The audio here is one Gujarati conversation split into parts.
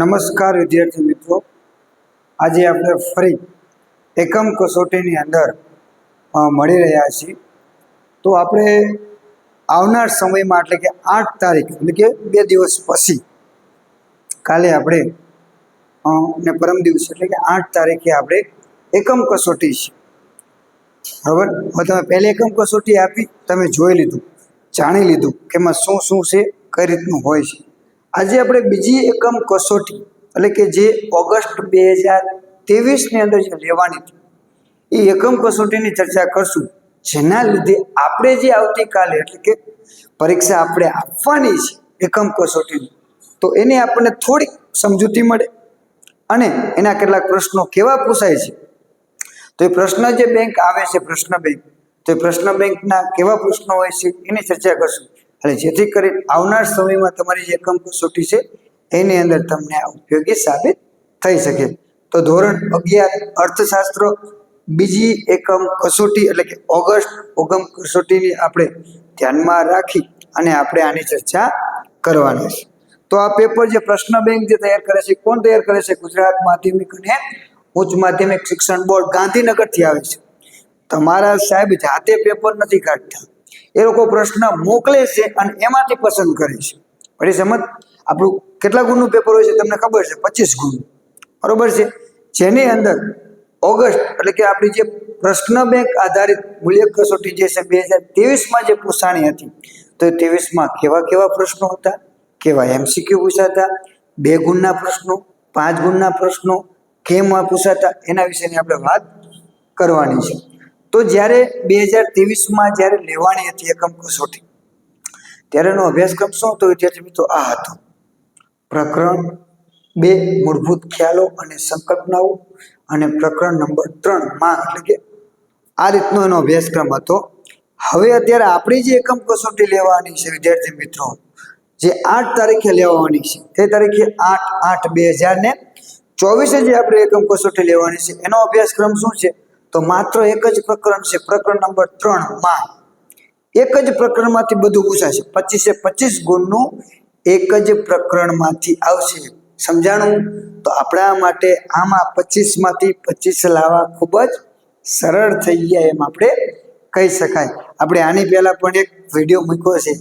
નમસ્કાર વિદ્યાર્થી મિત્રો. આજે આપણે ફરી એકમ કસોટીની અંદર મળી રહ્યા છીએ. તો આપણે આવનાર સમયમાં, એટલે કે આઠ તારીખ, એટલે કે બે દિવસ પછી, કાલે આપણે ને પરમ દિવસ, એટલે કે આઠ તારીખે આપણે એકમ કસોટી છે. બરાબર? હવે તમે પહેલી એકમ કસોટી આપી, તમે જોઈ લીધું, જાણી લીધું કે એમાં શું શું છે, કઈ રીતનું હોય છે. આજે આપણે બીજી એકમ કસોટી, એટલે કે જે ઓગસ્ટ બે હજાર ત્રેવીસની અંદર જે લેવાની હતી એ એકમ કસોટીની ચર્ચા કરશું. જેના લીધે આપણે જે આવતીકાલે એટલે કે પરીક્ષા આપણે આપવાની છે એકમ કસોટીની, તો એને આપણને થોડીક સમજૂતી મળે અને એના કેટલાક પ્રશ્નો કેવા પૂછાય છે. તો એ પ્રશ્ન જે બેંક આવે છે પ્રશ્ન બેંક તો એ પ્રશ્ન બેંકના કેવા પ્રશ્નો હોય છે એની ચર્ચા કરશું. એટલે જેથી કરી આવનાર સમયમાં તમારી જે એકમ કસોટી છે, એની અંદર તમને આ ઉપયોગી સાબિત થઈ શકે. તો ધોરણ અગિયાર, અર્થશાસ્ત્ર, બીજી એકમ કસોટી એટલે કે ઓગસ્ટ ઓગમ કસોટીની આપણે ધ્યાનમાં રાખી અને આપણે આની ચર્ચા કરવાની છે. તો આ પેપર જે પ્રશ્ન બેંક જે તૈયાર કરે છે કોણ તૈયાર કરે છે? ગુજરાત માધ્યમિક અને ઉચ્ચ માધ્યમિક શિક્ષણ બોર્ડ ગાંધીનગરથી આવે છે. તમારા સાહેબ જાતે પેપર નથી કાઢતા. એ લોકો પ્રશ્ન મોકલે છે અને એમાંથી પસંદ કરે છે. પછી સમજ આપણું કેટલા ગુણનું પેપર હોય છે તમને ખબર છે? પચીસ ગુણ. બરોબર છે? જેની અંદર ઓગસ્ટ એટલે કે આપણી જે પ્રશ્ન બેંક આધારિત મૂલ્ય કસોટી જે છે બે હજાર ત્રેવીસમાં જે પૂછાણી હતી, તો એ ત્રેવીસમાં કેવા કેવા પ્રશ્નો હતા? કેવા એમસીક્યુ પૂછાતા? બે ગુણના પ્રશ્નો, પાંચ ગુણના પ્રશ્નો, કેમ પૂછાતા? એના વિશેની આપણે વાત કરવાની છે. તો જ્યારે બે હજાર ત્રેવીસમાં જ્યારે લેવાની હતી એકમ કસોટી, ત્યારે એનો અભ્યાસક્રમ શું હતો વિદ્યાર્થી મિત્રો આ હતો. પ્રકરણ બે, મૂળભૂત ખ્યાલો અને સંકલ્પનાઓ અને પ્રકરણ નંબર ત્રણ માંગ એટલે કે આ રીતનો એનો અભ્યાસક્રમ હતો. હવે અત્યારે આપણી જે એકમ કસોટી લેવાની છે વિદ્યાર્થી મિત્રો, જે આઠ તારીખે લેવાની છે, તે તારીખે આઠ આઠ બે હજાર ને ચોવીસે જે આપણે એકમ કસોટી લેવાની છે, એનો અભ્યાસક્રમ શું છે? તો માત્ર એક જ પ્રકરણ છે. પ્રકરણ નંબર ત્રણમાં એક જ પ્રકરણમાંથી બધું પૂછાશે. પચીસે પચીસ ગુણનું એક જ પ્રકરણમાંથી આવશે. સમજાણું? તો આપણા માટે આમાં પચીસમાંથી પચીસ લાવવા ખૂબ જ સરળ થઈ ગયા એમ આપણે કહી શકાય. આપણે આની પહેલાં પણ એક વીડિયો મૂક્યો છે.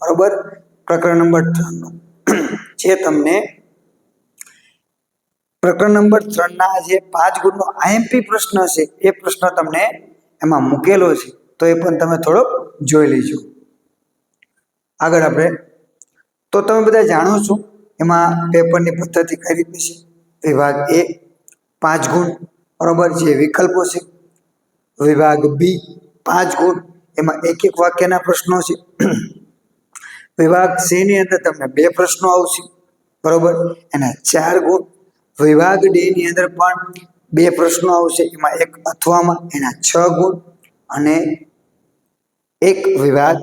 બરોબર? પ્રકરણ નંબર ત્રણનો. જે તમને પ્રકરણ નંબર ત્રણના જે પાંચ ગુણનો આઈએમપી પ્રશ્ન છે, એ પ્રશ્ન તમને એમાં મૂકેલો છે. તો એ પણ તમે થોડોક જોઈ લેજો. આગળ આપણે, તો તમે બધા જાણો છો, એમાં પેપરની પદ્ધતિ કઈ રીતની છે? વિભાગ એ, પાંચ ગુણ, બરોબર, જે વિકલ્પો છે. વિભાગ બી, પાંચ ગુણ, એમાં એક એક વાક્યના પ્રશ્નો છે. વિભાગ સી ની અંદર તમને બે પ્રશ્નો આવશે, બરોબર? એના ચાર ગુણ વિભાગ ડી ની અંદર પણ બે પ્રશ્નો આવશે. એમાં એક અથવામાં, એના છ ગુણ અને એક વિભાગ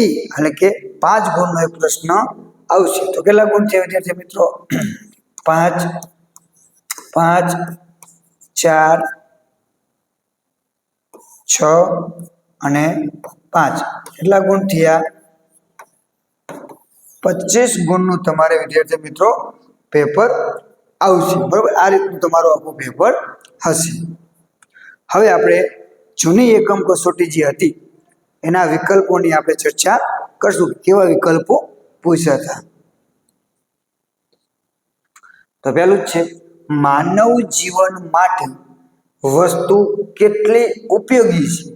ઈ એટલે કે પાંચ ગુણનો એક પ્રશ્ન આવશે. તો કેટલા ગુણ છે વિદ્યાર્થી મિત્રો? પાંચ પાંચ, ચાર, છ અને પાંચ. કેટલા ગુણ થયા? પચીસ ગુણનું તમારે વિદ્યાર્થી મિત્રો પેપર આવશે. બરાબર? આ રીતનું તમારો આખો પેપર હશે. હવે આપણે જૂની એકમ કસોટી જે હતી, એના વિકલ્પોની આપણે ચર્ચા કરશું કેવા વિકલ્પો પૂછ્યા હતા. તો પહેલું જ છે, માનવ જીવન માટે વસ્તુ કેટલી ઉપયોગી છે?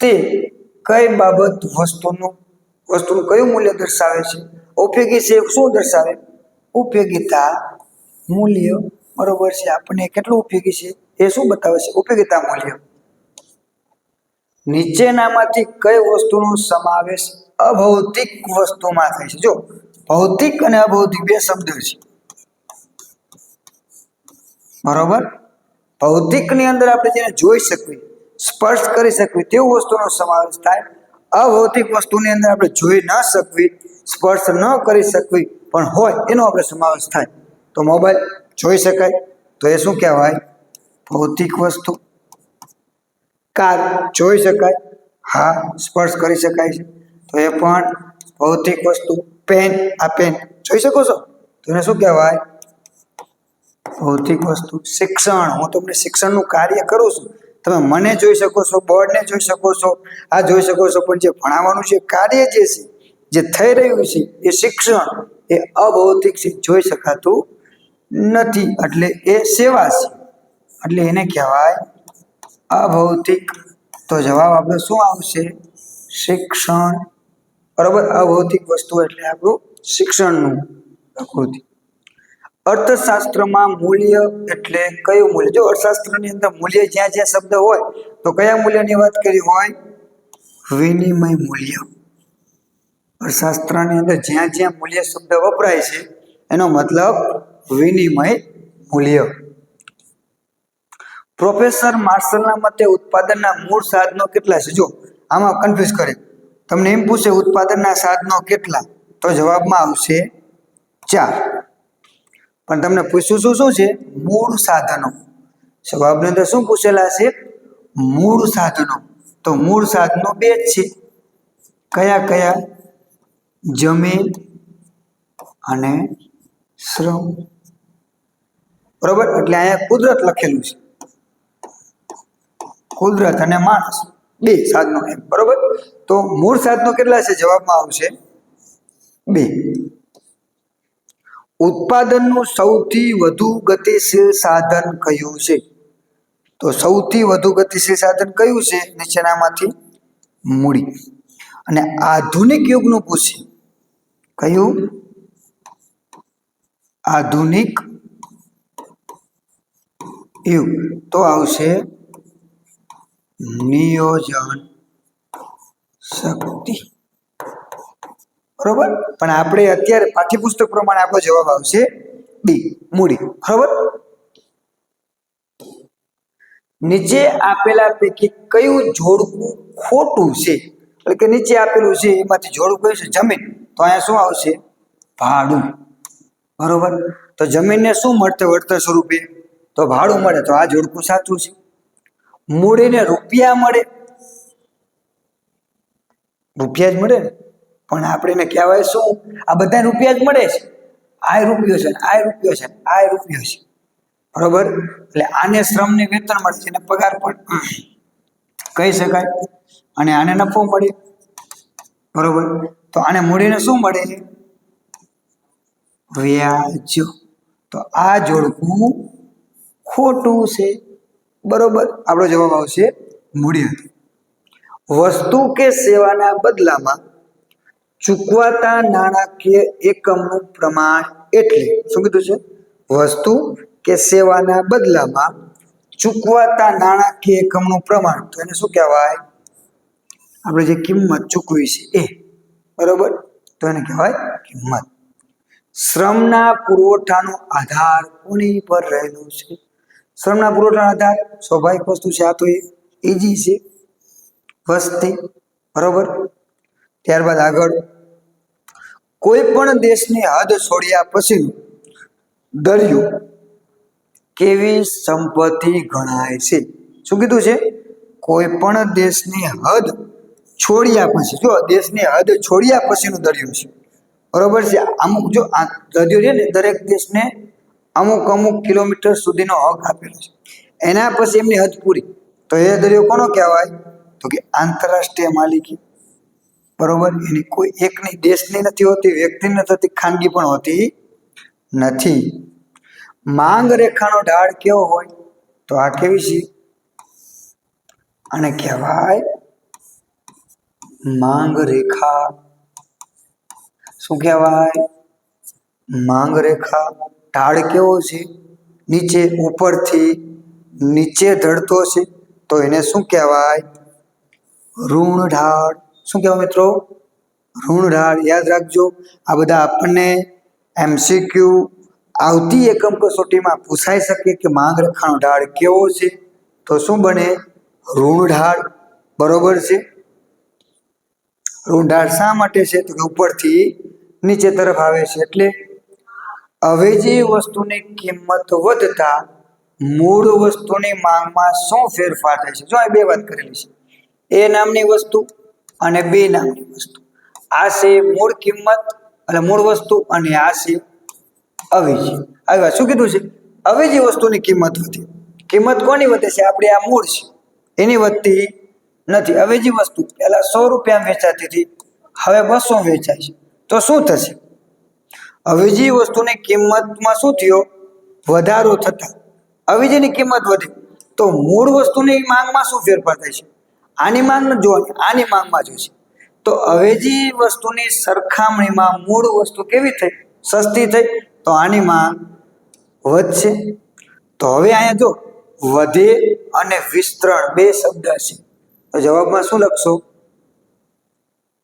તે કઈ બાબત વસ્તુનું વસ્તુનું કયું મૂલ્ય દર્શાવે છે? ઉપયોગી છે શું દર્શાવે? ઉપયોગિતા મૂલ્ય બરોબર છે. આપણને કેટલું ઉપયોગી છે? એ શું બતાવે છે? ઉપયોગિતા મૂલ્ય. નીચેનામાંથી કઈ વસ્તુનો સમાવેશ અભૌતિક વસ્તુમાં થાય છે? જો, ભૌતિક અને અભૌતિક બે શબ્દ છે. બરોબર? ભૌતિકની અંદર આપણે જેને જોઈ શકવી સ્પર્શ કરી શકવી તેવું વસ્તુનો સમાવેશ થાય. અભૌતિક વસ્તુની અંદર આપણે જોઈ ન શકવી સ્પર્શ ન કરી શકવી પણ હોય એનો આપણે સમાવેશ થાય. તો મોબાઈલ જોઈ શકાય. તો એ શું કહેવાય? ભૌતિક વસ્તુ. કાર જોઈ શકાય. હા, સ્પર્શ કરી શકાય છે. તો એ પણ ભૌતિક વસ્તુ. પેન, આ પેન. જોઈ શકો છો? તો એને શું કહેવાય? ભૌતિક વસ્તુ. શિક્ષણ. હું તમને શિક્ષણનું કાર્ય કરું છું. તમે મને જોઈ શકો છો, બોર્ડને જોઈ શકો છો. આ જોઈ શકો છો. પણ જે ભણાવવાનું છે, કાર્ય જે છે, જે થઈ રહ્યું છે, એ શિક્ષણ, એ અભૌતિક છે. જોઈ શકાતું નથી. એટલે એ સેવા છે. એટલે એને કહેવાય અભૌતિક. તો જવાબ આપણો શું આવશે? શિક્ષણ. બરોબર? અભૌતિક વસ્તુ એટલે આપણું શિક્ષણનું પ્રકૃતિ. અર્થશાસ્ત્રમાં મૂલ્ય એટલે કયું મૂલ્ય? જો અર્થશાસ્ત્રની અંદર મૂલ્ય જ્યાં જ્યાં શબ્દ હોય, તો કયા મૂલ્યની વાત કરી હોય? વિનિમય મૂલ્ય. અર્થશાસ્ત્રની અંદર જ્યાં જ્યાં મૂલ્ય શબ્દ વપરાય છે, એનો મતલબ વિનિમય મૂલ્ય. પ્રોફેસર માર્શલના મતે ઉત્પાદનના મૂળ સાધનો કેટલા છે? જો, આમાં કન્ફ્યુઝ કરે. તમને એમ પૂછે ઉત્પાદનના સાધનો કેટલા? તો જવાબમાં આવશે ચાર. પણ તમને પૂછ્યું શું શું છે? મૂળ સાધનો. જવાબની અંદર શું પૂછેલા છે? મૂળ સાધનો. તો મૂળ સાધનો બે જ છે. કયા કયા? જમીન અને શ્રમ. બરોબર? એટલે અહીંયા કુદરત લખેલું છે. કુદરત અને માણસ, બે સાધનો એમ બરોબર? તો મૂળ સાધનો કેટલા છે? જવાબમાં આવશે. બે. ઉત્પાદનનું સૌથી વધુ ગતિશીલ સાધન કયું છે? તો સૌથી વધુ ગતિશીલ સાધન કયું છે? નીચેનામાંથી મૂડી. અને આધુનિક યુગનું પૂછ્યું. કયું? આધુનિક યુગ. તો આવશે નિયોજન શક્તિ. બરોબર? પણ આપણે અત્યારે પાઠ્યપુસ્તક પ્રમાણે આપણો જવાબ આવશે બી, મૂડી. બરોબર? નીચે આપેલા પૈકી કયું જોડકું ખોટું છે? એટલે કે નીચે આપેલું છે, એમાંથી જોડકું કયું છે? જમીન. તો અહીંયા શું આવશે? ભાડું. બરોબર? તો જમીનને શું મળશે વળતર સ્વરૂપે? તો ભાડું મળે, તો આ જોડકું સાચું છે. મૂડીને રૂપિયા મળે. રૂપિયા જ મળે ને? પણ આપણે એને કહેવાય શું? આ બધા રૂપિયા જ મળે છે. આ રૂપિયો છે આ રૂપિયો છે આ રૂપિયો છે. બરોબર? એટલે આને શ્રમને વેતન મળે છે અને પગાર પણ. કહી શકાય. અને આને નફો મળે. બરોબર? તો આને મૂડીને શું મળે વ્યાજ તો આ જોડકું ખોટું છે. બરોબર? આપણો જવાબ આવશે મૂડી વસ્તુ કે સેવાના બદલામાં ચૂકવાતા નાણાકીય એકમનું પ્રમાણ એટલે શું કીધું છે? વસ્તુ કે સેવાના બદલામાં ચૂકવાતા નાણાકીય એકમનું પ્રમાણ. તો એને શું કહેવાય? આપણે જે કિંમત ચૂકવી છે એ. બરોબર? તો એને કહેવાય કિંમત. શ્રમના પુરવઠાનો આધાર કોની પર રહેલો છે? શ્રમના પુરવઠાનો આધાર સ્વાભાવિક વસ્તુ છે, આ તો ઈજી છે. વસ્તી, બરોબર? ત્યારબાદ આગળ. કોઈ પણ દેશની હદ છોડ્યા પછી દરિયો કેવી સંપત્તિ ગણાય છે? શું કીધું છે? કોઈ પણ દેશની હદ છોડ્યા પછી, જો દેશની હદ છોડ્યા પછીનો દરિયો છે બરોબર છે? અમુક જો આ દરિયો છે ને, દરેક દેશને અમુક અમુક કિલોમીટર સુધીનો હક આપેલો છે. એના પછી એમની હદ પૂરી. તો એ દરિયો કોનો કહેવાય? તો કે આંતરરાષ્ટ્રીય માલિકી. બરોબર? એની કોઈ એકની દેશની નથી હોતી, વ્યક્તિની નથી હોતી, ખાનગી પણ હોતી નથી. માંગ રેખાનો ઢાળ કેવો હોય? તો આ કેવી છે? અને કહેવાય માંગ રેખા. શું કહેવાય? માંગ રેખા, ઢાળ કેવો છે? નીચે ઉપરથી નીચે ઢળતો છે, તો એને શું કહેવાય? ઋણ ઢાળ. શું કહેવાય મિત્રો? ઋણ ઢાળ. યાદ રાખજો, આ બધા આપણને એમસીક્યુ આવતી એકમ કસોટીમાં પૂછાઈ શકે કે માંગ રેખાનો ઢાળ કેવો છે? તો શું બને? ઋણ ઢાળ. બરોબર છે? ઋણ ઢાળ શા માટે છે? તો ઉપરથી નીચે તરફ આવે છે. એટલે અવેજી વસ્તુની કિંમત વધતા મૂળ વસ્તુની માંગમાં શું ફેરફાર થાય છે? જો આ બે વાત કરેલી છે. એ નામની વસ્તુ અને બે નામની વસ્તુ. આ છે મૂળ કિંમત, એટલે મૂળ વસ્તુ અને આ છે અવેજી. આવી શું કીધું છે? અવેજી વસ્તુની કિંમત વધી. કિંમત કોની વધે છે? આપણે આ મૂળ છે. એની વધતી નથી. અવેજી વસ્તુ પહેલા સો રૂપિયા વેચાતી હતી, હવે બસો વેચાય છે. તો શું થશે? અવેજી વસ્તુની કિંમતમાં શું થયો? વધારો થતા. અવેજીની કિંમત વધી, તો મૂળ વસ્તુની માંગમાં શું ફેરફાર થાય છે? આની માંગ જોવાની, આની માંગમાં જોશે તો અવેજી વસ્તુની સરખામણીમાં મૂળ વસ્તુ કેવી થઈ? સસ્તી થઈ, તો આની માંગ વધશે. તો હવે અહીંયા જો, વધે અને વિસ્તરણ બે શબ્દ છે. તો જવાબમાં શું લખશો?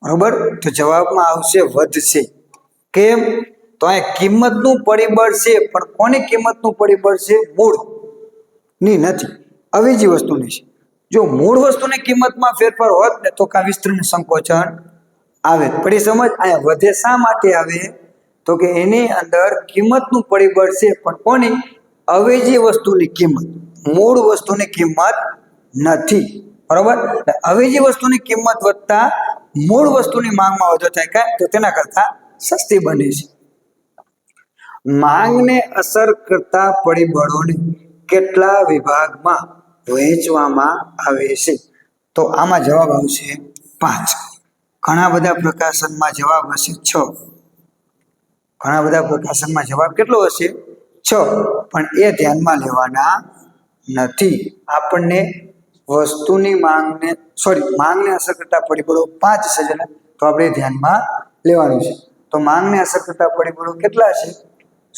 બરોબર? તો જવાબમાં આવશે વધશે. કેમ? તો અહીંયા કિંમતનું પરિબળ છે, પણ કોની કિંમતનું પરિબળ છે? મૂળ. ની નથી. અવેજી વસ્તુની છે. જો મૂળ વસ્તુની કિંમતમાં ફેરફાર હોત ને, તો કા વિસ્તરણ સંકોચન આવે? પડી સમજ? અહીંયા વધે શા માટે આવે? તો કે એની અંદર કિંમતનું પરિબળ છે, પણ કોની? અવેજી વસ્તુની કિંમત. મૂળ વસ્તુની કિંમત નથી. બરોબર? હવે અવેજી વસ્તુની કિંમત વધતા મૂળ વસ્તુની માંગમાં વધુ થાય કાંઈ, તો તેના કરતા સસ્તી બને છે. માંગને અસર કરતા પરિબળોને કેટલા વિભાગમાં વહેંચવામાં આવે છે? તો આમાં જવાબ આવશે પાંચ. ઘણા બધા પ્રકાશનમાં જવાબ હશે છ. ઘણા બધા પ્રકાશનમાં જવાબ કેટલો હશે? છ. પણ એ ધ્યાનમાં લેવાના નથી. આપણને વસ્તુની માંગને સોરી માંગને અસર કરતા પરિબળો પાંચ છે જેને તો આપણે ધ્યાનમાં લેવાનું છે. તો માંગને અસર કરતા પરિબળો કેટલા છે?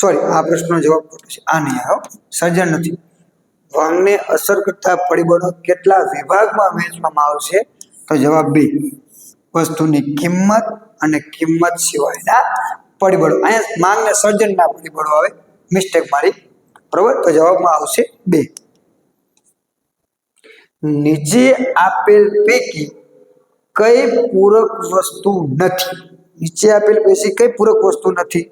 સોરી આ પ્રશ્નનો જવાબ ખોટો છે. આ નહીં આવ્યો સર્જન નથી. માંગને અસર કરતા પરિબળો કેટલા વિભાગમાં વહેંચવામાં આવશે? તો જવાબ બી, વસ્તુની કિંમત અને કિંમત સિવાયના પરિબળો. અહીંયા માંગને સર્જનના પરિબળો આવે. મિસ્ટેક મારી. બરોબર? તો જવાબમાં આવશે બે. નીચે આપેલ પૈકી કઈ પૂરક વસ્તુ નથી. નીચે આપેલ પૈકી કઈ પૂરક વસ્તુ નથી?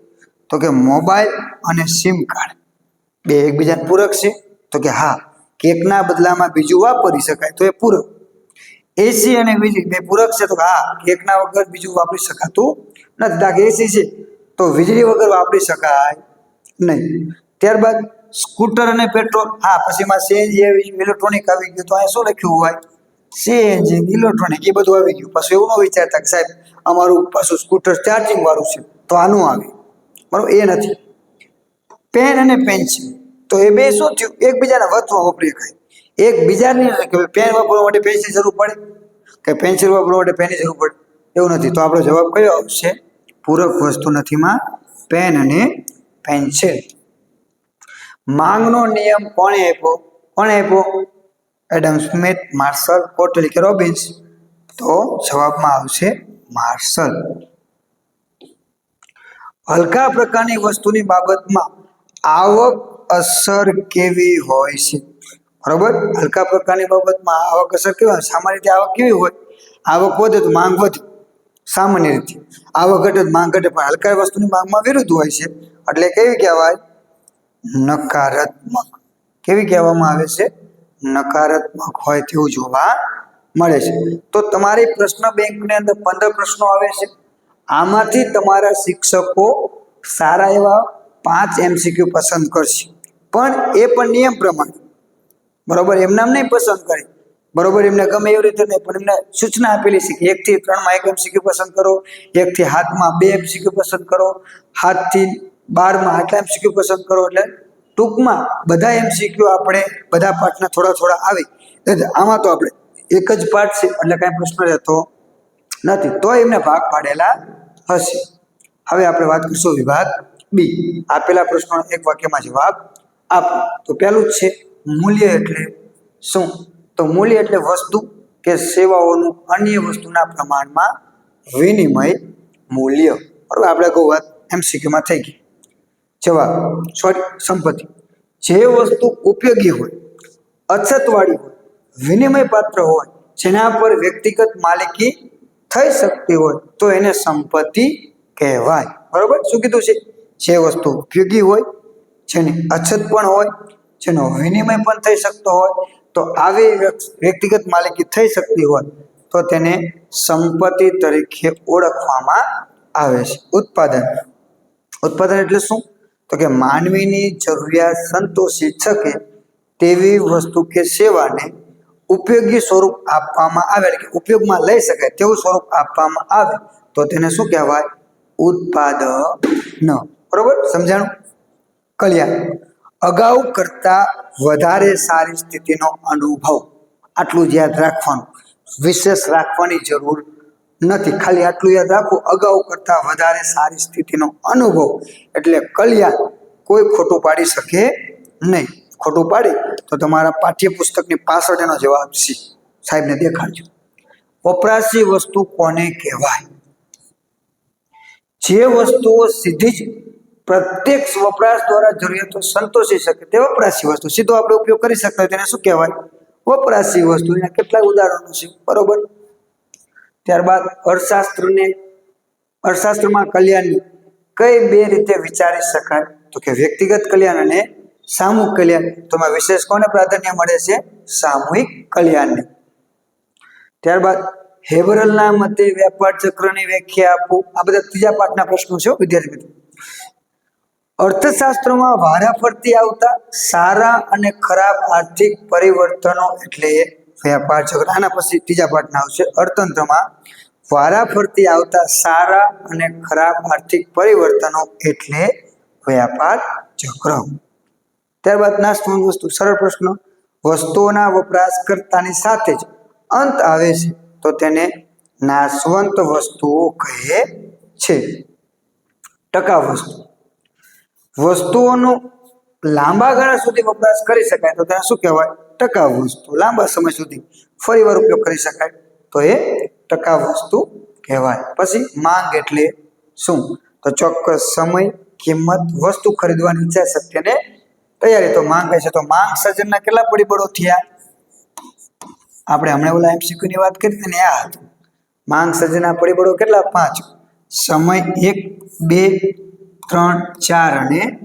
તો કે મોબાઈલ અને સિમ કાર્ડ. બે એકબીજાને પૂરક છે? તો કે હા, કેકના બદલામાં બીજું વાપરી શકાય તો એ પૂરક. એસી અને વીજળી બે પૂરક છે તો હા, કેકના વગર બીજું વાપરી શકાતું નથી. દાખલા એસી છે તો વીજળી વગર વાપરી શકાય નહીં. ત્યારબાદ સ્કૂટર અને પેટ્રોલ. હા, પછી એમાં સીએનજી આવી ગયું ઇલેક્ટ્રોનિક આવી ગયું. તો અહીંયા શું લખ્યું હોય? સીએનજી ઇલેક્ટ્રોનિક એ બધું આવી ગયું. પાછું એવું ન વિચારતા કે સાહેબ, અમારું પાછું સ્કૂટર ચાર્જિંગ વાળું છે. તો આનું આવે. બરાબર? એ નથી. પેન અને પેન્સિલ તો એ બે શું થયું? એકબીજાના વચમાં વપરી શકાય એક બીજાની કે પેન વાપરવા માટે પેન્સિલ જરૂર પડે? કે પેન્સિલ વાપરવા માટે પેનની જરૂર પડે? એવું નથી. તો આપણો જવાબ કયો આવશે? પૂરક વસ્તુ નથીમાં પેન અને પેન્સિલ માંગનો નિયમ કોણે આપ્યો? કોણે આપ્યો? એડમ સ્મિથ, માર્શલ કોટલી કે રોબિન્સ? તો જવાબમાં આવશે માર્શલ. હલકા પ્રકારની વસ્તુની બાબતમાં આવક અસર કેવી હોય છે? બરોબર? હલકા પ્રકારની બાબતમાં આવક અસર કેવી હોય? સામાન્ય રીતે આવક કેવી હોય? આવક વધે તો માંગ વધે. સામાન્ય રીતે. આવક ઘટે માંગ ઘટે. પણ હલકા વસ્તુની માંગમાં વિરુદ્ધ હોય છે. એટલે કેવી કહેવાય? નકારાત્મક. કેવી કહેવામાં આવે છે? નકારાત્મક હોય તેવું જોવા મળે છે. તો તમારી પ્રશ્ન બેંકની અંદર પંદર પ્રશ્નો આવે છે. આમાંથી તમારા શિક્ષકો સારા એવા પાંચ એમસીક્યુ પસંદ કરશે. પણ એ પણ નિયમ પ્રમાણે. બરોબર? એમને એમ નહીં પસંદ કરે. બરોબર? એમને ગમે એવી રીતે નહીં, પણ એમને સૂચના આપેલી છે કે એકથી ત્રણમાં એક એમસીક્યુ પસંદ કરો, એકથી હાથમાં બે એમસીક્યુ પસંદ કરો, હાથથી બારમાં આટલા એમસીક્યુ પસંદ કરો એટલે ટૂંકમાં બધા એમસીક્યુ આપણે બધા પાઠના થોડા થોડા આવે. એટલે આમાં તો આપણે એક જ પાઠ છે, એટલે કાંઈ પ્રશ્ન રહેતો નથી. તો એમને ભાગ પાડેલા હશે. હવે આપણે વાત કરીશું વિભાગ બી. આપેલા પ્રશ્નો એક વાક્યમાં જવાબ આપો. તો પહેલું જ છે, મૂલ્ય એટલે શું? તો મૂલ્ય એટલે વસ્તુ કે સેવાઓનું અન્ય વસ્તુના પ્રમાણમાં વિનિમય મૂલ્ય. બરાબર? આપણે કહું વાત એમસીક્યુમાં થઈ ગઈ. જવાબ સોરી સંપત્તિ. જે વસ્તુ ઉપયોગી હોય, અછતવાળી હોય વિનિમય પાત્ર હોય, જેના પર વ્યક્તિગત માલિકી થઈ શકતી હોય, તો એને સંપત્તિ કહેવાય. બરોબર? શું કીધું છે? જે વસ્તુ ઉપયોગી હોય, જેની અછત પણ હોય, જેનો વિનિમય પણ થઈ શકતો હોય, તો આવી વ્યક્તિગત માલિકી થઈ શકતી હોય, તો તેને સંપત્તિ તરીકે ઓળખવામાં આવે છે. ઉત્પાદન. ઉત્પાદન એટલે શું? તો કે માનવીની જરૂરિયાત સંતોષી શકે તેવી વસ્તુ કે સેવાને ઉપયોગી સ્વરૂપ આપવામાં આવે, એટલે કે ઉપયોગમાં લઈ શકાય તેવું સ્વરૂપ આપવામાં આવે, તો તેને શું કહેવાય? ઉત્પાદન. બરોબર? સમજાણું? કલ્યાણ અગાઉ કરતા વધારે સારી સ્થિતિનો અનુભવ. આટલું જ યાદ રાખવાનું. વિશેષ રાખવાની જરૂર નથી. ખાલી આટલું યાદ રાખવું અગાઉ કરતા વધારે સારી સ્થિતિનો અનુભવ. એટલે કલ્યાણ કોઈ ખોટું પાડી શકે નહીં. ખોટું પાડી તો તમારા પાઠ્યપુસ્તકની પાછળ એનો જવાબ છે સાહેબને દેખાડજો. વપરાશી વસ્તુ કોને કહેવાય? જે વસ્તુઓ સીધી જ પ્રત્યક્ષ વપરાશ દ્વારા જરૂરિયાતો સંતોષી શકે. તે વપરાશી વસ્તુ. સીધો આપણે ઉપયોગ કરી શકતા હોય તેને શું કહેવાય? વપરાશી વસ્તુ. એના કેટલાક ઉદાહરણો છે. બરોબર? ત્યારબાદ અર્થશાસ્ત્રને, અર્થશાસ્ત્રમાં કલ્યાણની કઈ બે રીતે વિચારી શકાય? તો કે વ્યક્તિગત કલ્યાણ અને સામૂહિક કલ્યાણ. તો એમાં વિશેષ કોને પ્રાધાન્ય મળે છે? સામૂહિક કલ્યાણને. ત્યારબાદ હેબરલના મતે વ્યાપાર ચક્રની વ્યાખ્યા આપો. આ બધા ત્રીજા પાઠના પ્રશ્નો છે વિદ્યાર્થી મિત્રો. અર્થશાસ્ત્રમાં વારા ફરતી આવતા સારા અને ખરાબ આર્થિક પરિવર્તનો એટલે વ્યાપાર ચક્ર આના પછી ત્રીજા પાઠના આવશે. અર્થતંત્રમાં વારા ફરતી આવતા સારા અને ખરાબ આર્થિક પરિવર્તનો એટલે વ્યાપાર ચક્ર. ત્યારબાદ નાસ્તમાં વસ્તુ. સરળ પ્રશ્ન. વસ્તુઓના વપરાશકર્તાની સાથે જ અંત આવે છે તો તેને નાશવંત વસ્તુઓ કહે છે. ટકા વસ્તુ. વસ્તુઓનો લાંબા ગાળા સુધી વપરાશ કરી શકાય તો તેને શું કહેવાય? ટકાઉ વસ્તુ, લાંબા સમય સુધી ફરીવાર ઉપયોગ કરી શકાય. તો એ ટકાઉ વસ્તુ કહેવાય. પછી માંગ એટલે શું? તો ચોક્કસ સમય, કિંમત, વસ્તુ ખરીદવાની ઈચ્છા શક્તિને તૈયારી. તો માંગ છે? તો માંગ સર્જનના કેટલા પરિબળો થયા? આપણે હમણાં ઓલા એમસીક્યુ ની વાત કરી ને આ હતું. માંગ સર્જનના પરિબળો કેટલા? પાંચ. સમય એક, બે, ત્રણ, ચાર અને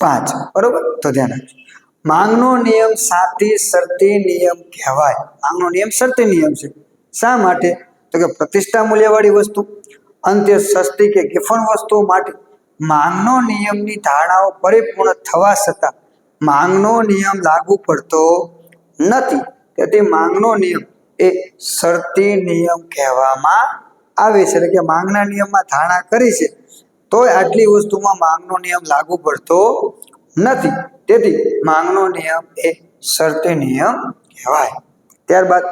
પાંચ. બરોબર? તો ધ્યાન રાખજો. માંગનો નિયમ સાતી શરતી નિયમ કહેવાય. માંગનો નિયમ શરતી નિયમ છે. શા માટે? તો કે પ્રતિષ્ઠા મૂલ્યવાળી વસ્તુ, અંતે સસ્તી કે ગિફન વસ્તુઓ માટે માંગનો નિયમની ધારણાઓ પરિપૂર્ણ થવા છતાં માંગનો નિયમ લાગુ પડતો નથી. તેથી માંગનો નિયમ એ શરતી નિયમ કહેવામાં આવે છે. એટલે કે માંગના નિયમમાં ધારણા કરી છે. તોય આટલી વસ્તુમાં માંગનો નિયમ લાગુ પડતો નથી. તેથી માંગનો નિયમ એ શરતી નિયમ કહેવાય. ત્યારબાદ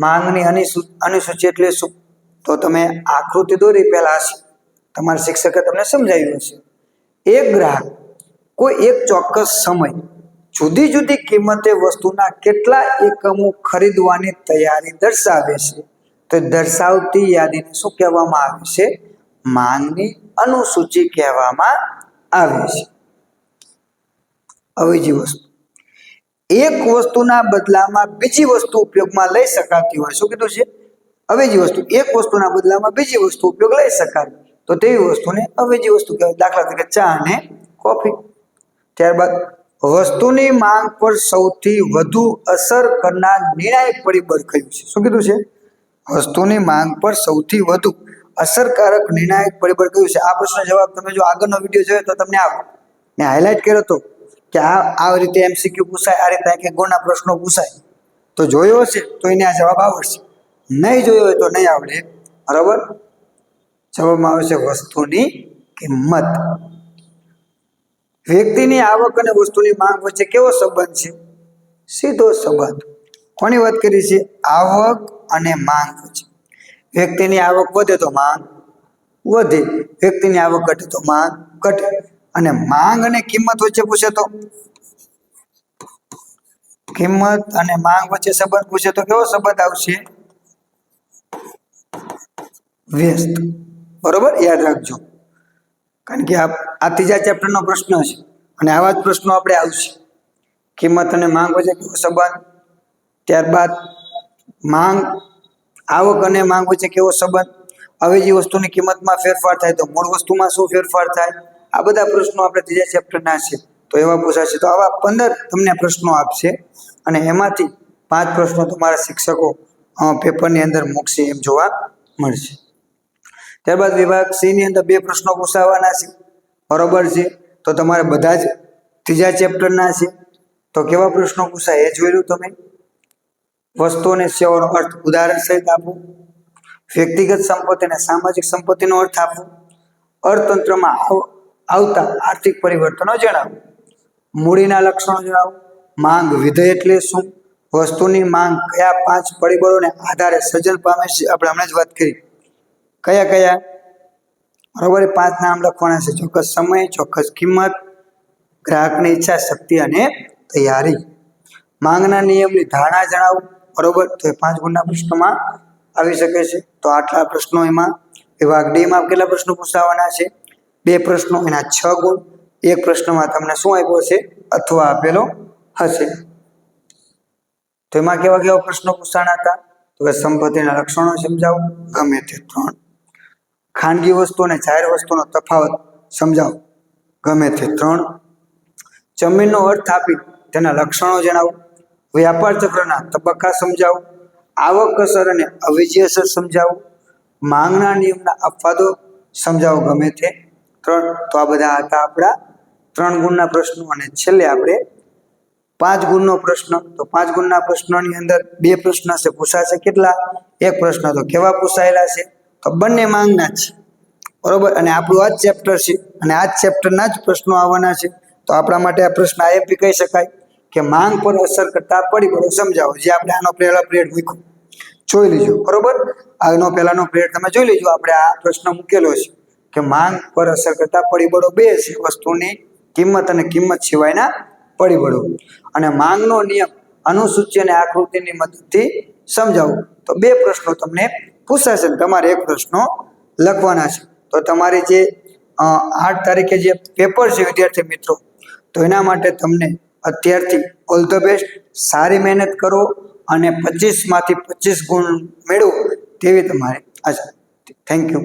માંગની અનિસુ- અનુસૂચિ એટલે શું? તો તમે આકૃતિ દોરી પહેલાં હશે. તમારા શિક્ષકે તમને સમજાવ્યું હશે. એક ગ્રાહક કોઈ એક ચોક્કસ સમય જુદી જુદી કિંમતે વસ્તુના કેટલા એકમો ખરીદવાની તૈયારી દર્શાવે છે, તો દર્શાવતી યાદીને શું કહેવામાં આવે છે? માંગની અનુસૂચિ કહેવામાં આવે છે. અવેજી વસ્તુ. એક વસ્તુના બદલામાં બીજી વસ્તુ ઉપયોગમાં લઈ શકાતી હોય. શું કીધું છે? અવેજી વસ્તુ. એક વસ્તુના બદલામાં બીજી વસ્તુ ઉપયોગ લઈ શકાય. તો તેવી વસ્તુને અવેજી વસ્તુ કહેવાય. દાખલા તરીકે ચા અને કોફી. ત્યારબાદ, વસ્તુની માંગ પર સૌથી વધુ અસર કરનાર નિર્ણાયક પરિબળ કયું છે? શું કીધું છે? વસ્તુની માંગ પર સૌથી વધુ અસરકારક નિર્ણાયક પરિબળ કયું છે? આ પ્રશ્નનો જવાબ તમે જો આગળનો વીડિયો જોયો તો તમને આવો મેં હાઇલાઇટ કર્યો હતો કે આ આ રીતે એમસીક્યુ પૂછાય, આ રીતે કે ગોના પ્રશ્નો પૂછાય, તો જોયો હશે, તો એને આ જવાબ આવડશે. નહીં જોયો હોય તો નહીં આવડે. બરાબર? જવાબમાં આવે છે વસ્તુની કિંમત. વ્યક્તિની આવક અને વસ્તુની માંગ વચ્ચે કેવો સંબંધ છે? સીધો સંબંધ. કોની વાત કરી છે? આવક અને માંગ વચ્ચે. વ્યક્તિની આવક વધે તો માંગ વધે. વ્યક્તિની આવક ઘટે તો માંગ ઘટે. અને માંગ અને કિંમત વચ્ચે પૂછે તો? કિંમત અને માંગ વચ્ચે સંબંધ પૂછે તો કેવો સંબંધ આવશે? વ્યસ્ત. બરોબર? યાદ રાખજો. કારણ કે આ ત્રીજા ચેપ્ટરનો પ્રશ્ન છે. અને આવા જ પ્રશ્નો આપણે આવશે. કિંમત અને માંગ વચ્ચે કેવો સંબંધ? ત્યારબાદ માંગ, આવક અને માંગ વચ્ચે કેવો સંબંધ? અવેજી વસ્તુની કિંમતમાં ફેરફાર થાય તો મૂળ વસ્તુમાં શું ફેરફાર થાય? આ બધા પ્રશ્નો આપણે ત્રીજા ચેપ્ટરના છે. તો એવા પૂછાશે. તો આવા પંદર તમને પ્રશ્નો આપશે અને એમાંથી પાંચ પ્રશ્નો તમારા શિક્ષકો પેપરની અંદર મૂકશે એમ જોવા મળશે. ત્યારબાદ વિભાગ સી ની અંદર બે પ્રશ્નો પૂછાવાના છે. બરોબર છે? તો તમારે બધા જ ત્રીજા ચેપ્ટરના છે. તો કેવા પ્રશ્નો પૂછાય એ જોઈ લો તમે. વસ્તુ અને સેવાનો અર્થ ઉદાહરણ સહિત આપો. વ્યક્તિગત સંપત્તિ અને સામાજિક સંપત્તિનો અર્થ આપો. અર્થતંત્રમાં આવતા આર્થિક પરિવર્તનો જણાવો. મૂડીના લક્ષણો જણાવો. માંગ વિધેય એટલે શું? વસ્તુની માંગ કયા પાંચ પરિબળોને આધારે સર્જન પામે છે? આપણે હમણાં જ વાત કરી. કયા કયા? બરોબર પાંચ નામ લખવાના છે. ચોક્કસ સમય, ચોક્કસ કિંમત, ગ્રાહકની ઈચ્છા, શક્તિ અને તૈયારી. માંગના નિયમની ધારણા જણાવો. બરોબર, તો એ પાંચ ગુણના પ્રશ્નોમાં આવી શકે છે. તો આટલા પ્રશ્નો એમાં. વિભાગ ડીમાં કેટલા પ્રશ્નો પૂછાવાના છે? બે પ્રશ્નો, એના છ ગુણ. એક પ્રશ્નમાં તમને શું આપ્યો છે? અથવા આપેલો હશે. તો એમાં કેવા કેવા પ્રશ્નો પૂછાણા હતા? તો કે સંપત્તિના લક્ષણો સમજાવો. ગમે તે ત્રણ. ખાનગી વસ્તુ અને જાહેર વસ્તુનો તફાવત સમજાવો. ગમે તે ત્રણ. જમીનનો અર્થ આપી તેના લક્ષણો જણાવો. વ્યાપાર ચક્રના તબક્કા સમજાવો. આવક અસર અને અવિજય અસર સમજાવો. માંગના નિયમના અપવાદો સમજાવો. ગમે તે ત્રણ. તો આ બધા હતા આપણા ત્રણ ગુણના પ્રશ્નો અને છેલ્લે આપણે પાંચ ગુણનો પ્રશ્ન. તો પાંચ ગુણના પ્રશ્નોની અંદર બે પ્રશ્ન છે પૂછાશે કેટલા? એક પ્રશ્ન તો કેવા પૂછાયેલા છે? તો બંને માંગના છે બરોબર? અને આપણું આ જ ચેપ્ટર છે, અને આ જ ચેપ્ટરના જ પ્રશ્નો આવવાના છે. તો આપણા માટે આ પ્રશ્ન આઈએમપી કહી શકાય કે માંગ પર અસર કરતા પરિબળો સમજાવો, જે આપણે આનો પહેલો પ્રેડ મૂક્યો. જોઈ લીજો, બરોબર? આનો પહેલાનો પ્રેડ તમે જોઈ લીજો, આપણે આ પ્રશ્ન મૂકેલો છે. કે માંગ પર અસર કરતા પરિબળો બે છે, વસ્તુની કિંમત અને કિંમત સિવાયના પરિબળો. અને માંગનો નિયમ અનુસૂચિ અને આકૃતિની મદદથી સમજાવો. તો બે પ્રશ્નો તમને પૂછાશે તમારે એક પ્રશ્નો લખવાના છે. તો તમારી જે આઠ તારીખે જે પેપર છે, વિદ્યાર્થી મિત્રો, તો એના માટે તમને અત્યારથી ઓલ ધ બેસ્ટ સારી મહેનત કરો અને પચીસમાંથી પચીસ ગુણ મેળવો તેવી તમારે આશા. Thank you